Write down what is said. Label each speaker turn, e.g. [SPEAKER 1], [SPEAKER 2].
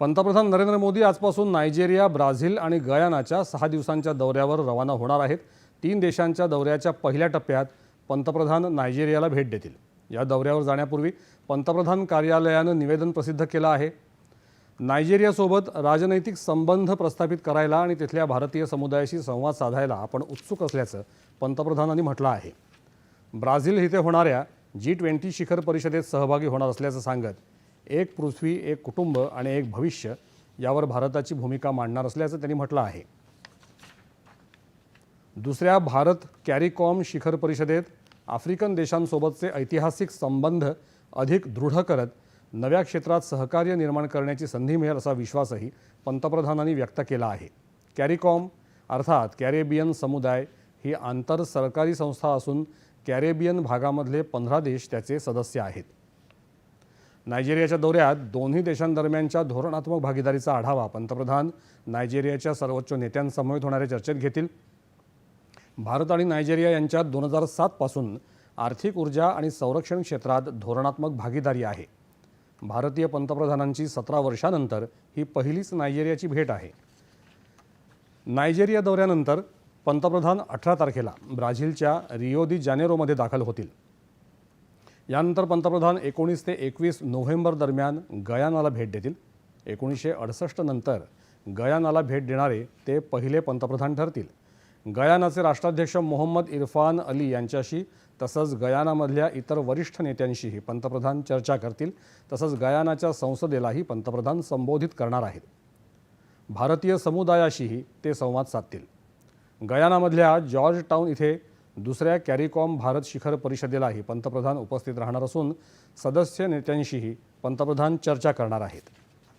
[SPEAKER 1] पंतप्रधान नरेंद्र मोदी आजपासून Nigeria Brazil आणि गयानाच्या सहा दिवसांच्या दौऱ्यावर रवाना होणार आहेत. तीन देशांच्या दौऱ्याच्या पहिल्या टप्प्यात पंतप्रधान नायजेरियाला भेट देतील. या दौऱ्यावर जाण्यापूर्वी पंतप्रधान कार्यालयानं निवेदन प्रसिद्ध केलं आहे. नायजेरियासोबत राजनैतिक संबंध प्रस्थापित करायला आणि तिथल्या भारतीय समुदायाशी संवाद साधायला आपण उत्सुक असल्याचं पंतप्रधानांनी म्हटलं आहे. ब्राझील इथे होणाऱ्या जी ट्वेंटी शिखर परिषदेत सहभागी होणार असल्याचं सांगत एक पृथ्वी एक कुटुंब आणि एक भविष्य यावर भारताची भूमिका मांडणार असल्याचं त्यांनी म्हटलं आहे. दुसऱ्या भारत कॅरिकॉम शिखर परिषदेत आफ्रिकन देशांसोबतचे ऐतिहासिक संबंध अधिक दृढ करत नव्या क्षेत्रात सहकार्य निर्माण करण्याची संधी मिळेल असा विश्वासही पंतप्रधानांनी व्यक्त केला आहे. कॅरिकॉम अर्थात कॅरेबियन समुदाय ही आंतर सरकारी संस्था असून कॅरेबियन भागामधले पंधरा देश त्याचे सदस्य आहेत. नायजेरियाच्या दौऱ्यात दोन्ही देशांदरम्यानच्या धोरणात्मक भागीदारीचा आढावा पंतप्रधान नायजेरियाच्या सर्वोच्च नेत्यांसमवेत होणाऱ्या चर्चेत घेतील. भारत आणि नायजेरिया यांच्यात दोन हजार सातपासून आर्थिक ऊर्जा आणि संरक्षण क्षेत्रात धोरणात्मक भागीदारी आहे. भारतीय पंतप्रधानांची सतरा वर्षानंतर ही पहिलीच नायजेरियाची भेट आहे. नायजेरिया दौऱ्यानंतर पंतप्रधान अठरा तारखेला ब्राझीलच्या रिओ दी जानेरोमध्ये दाखल होतील. यानंतर पंतप्रधान एकोणीस ते एकवीस नोव्हेंबर दरम्यान गयानाला भेट देतील. एकोणीसशे अडसष्ट नंतर गयानाला भेट देणारे ते पहिले पंतप्रधान ठरतील. गयानाचे राष्ट्राध्यक्ष मोहम्मद इरफान अली यांच्याशी तसंच गयानामधल्या इतर वरिष्ठ नेत्यांशीही पंतप्रधान चर्चा करतील. तसंच गयानाच्या संसदेलाही पंतप्रधान संबोधित करणार आहेत. भारतीय समुदायाशीही ते संवाद साधतील. गयानामधल्या जॉर्ज टाऊन इथे दुसऱ्या कॅरिकॉम भारत शिखर परिषदेलाही पंतप्रधान उपस्थित राहणार असून सदस्य नेत्यांशीही पंतप्रधान चर्चा करणार आहेत.